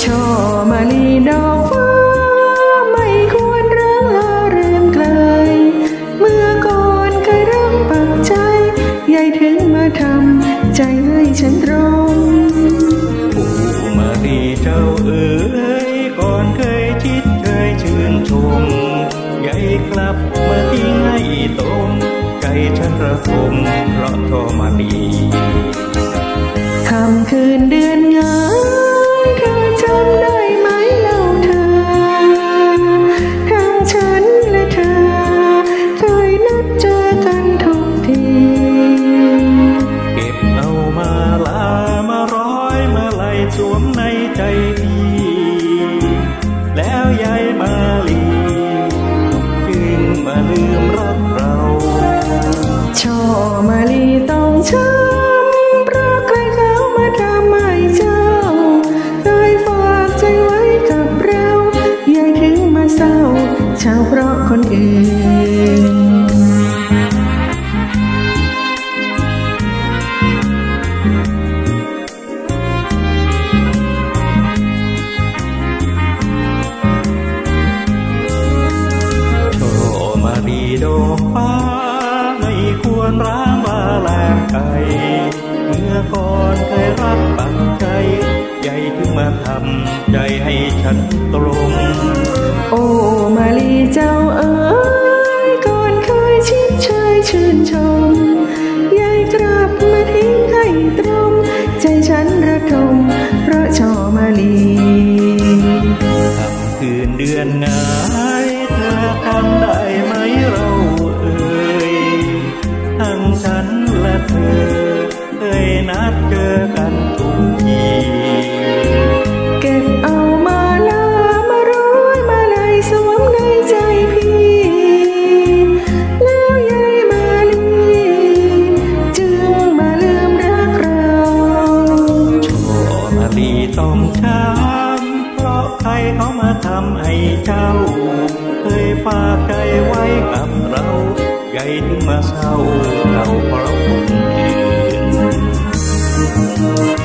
ช่อมะลีดอกฟ้าไม่ควรรังลาเรื่มไกล เมื่อก่อนเคยรังปักใจยายถึงมาทำใจให้ฉันตรงปู่มาลีเจ้าเอ๋ยก่อนเคยคิดเคยชื่นชมยายกลับมาทิ้งให้ตรงใจฉันระทมเพราะทรมานดีคำคืนดึ ลืมรักเรา ช่อมาลีต้องช้ำ ดอกฟ้า ไม่ควรร้างว่าแลกไกเมื่อก่อนเคยรักปักใจ ใหญ่ถึงมาทำใจให้ฉันตรง โอ้มาลีเจ้าเอ๋ยก่อนเคยชิดชายชื่นชมยายกลับมาทิ้งให้ตรง ใจฉันระทมเพราะชอมาลีค่ำคืนเดือนงา เธอทำได้ไหมเราเอ่ยทั้งฉันและเธอเคยนัดเจอกันทุกทีเก็บเอามาลามาร้อยมาลายสวมในใจพี่ แล้วยายมาลีจึงมาลืมรักเราโชมาลีต้องช้า เขามาทำให้เจ้า เคยฝากใจไว้กับเราใหญ่ถึงมาเศร้าเราเพราะคนอื่น